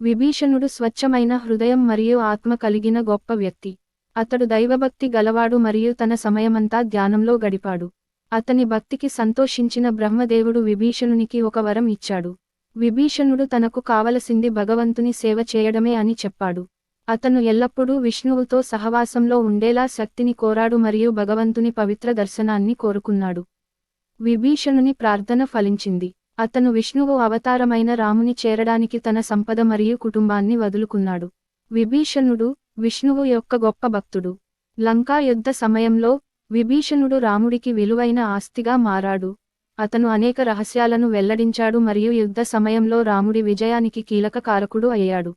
విభీషణుడు స్వచ్ఛమైన హృదయం మరియు ఆత్మ కలిగిన గొప్ప వ్యక్తి. అతడు దైవభక్తి గలవాడు మరియు తన సమయమంతా ధ్యానంలో గడిపాడు. అతని భక్తికి సంతోషించిన బ్రహ్మదేవుడు విభీషణునికి ఒక వరం ఇచ్చాడు. విభీషణుడు తనకు కావలసింది భగవంతుని సేవ చేయడమే అని చెప్పాడు. అతను ఎల్లప్పుడూ విష్ణువుతో సహవాసంలో ఉండేలా శక్తిని కోరాడు మరియు భగవంతుని పవిత్ర దర్శనాన్ని కోరుకున్నాడు. విభీషణుని ప్రార్థన ఫలించింది. అతను విష్ణువు అవతారమైన రాముని చేరడానికి తన సంపద మరియు కుటుంబాన్ని వదులుకున్నాడు. విభీషణుడు విష్ణువు యొక్క గొప్ప భక్తుడు. లంకా యుద్ధ సమయంలో విభీషణుడు రాముడికి విలువైన ఆస్తిగా మారాడు. అతను అనేక రహస్యాలను వెల్లడించాడు మరియు యుద్ధ సమయంలో రాముడి విజయానికి కీలక కారకుడు అయ్యాడు.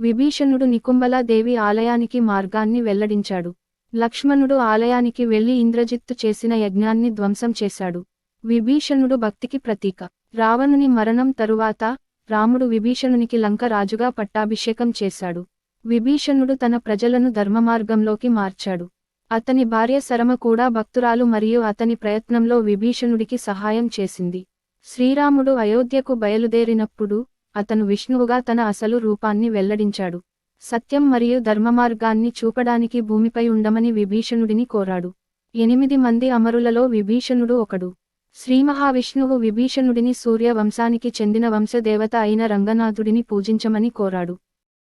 విభీషణుడు నికుంబలా దేవి ఆలయానికి మార్గాన్ని వెల్లడించాడు. లక్ష్మణుడు ఆలయానికి వెళ్ళి ఇంద్రజిత్తు చేసిన యజ్ఞాన్ని ధ్వంసం చేశాడు. విభీషణుడు భక్తికి ప్రతీక. రావణుని మరణం తరువాత రాముడు విభీషణునికి లంక రాజుగా పట్టాభిషేకం చేశాడు. విభీషణుడు తన ప్రజలను ధర్మమార్గంలోకి మార్చాడు. అతని భార్య శరమ కూడా భక్తురాలు మరియు అతని ప్రయత్నంలో విభీషణుడికి సహాయం చేసింది. శ్రీరాముడు అయోధ్యకు బయలుదేరినప్పుడు అతను విష్ణువుగా తన అసలు రూపాన్ని వెల్లడించాడు. సత్యం మరియు ధర్మమార్గాన్ని చూపడానికి భూమిపై ఉండమని విభీషణుడిని కోరాడు. ఎనిమిది మంది అమరులలో విభీషణుడు ఒకడు. శ్రీమహావిష్ణువు విభీషణుడిని సూర్య వంశానికి చెందిన వంశదేవత అయిన రంగనాథుడిని పూజించమని కోరాడు.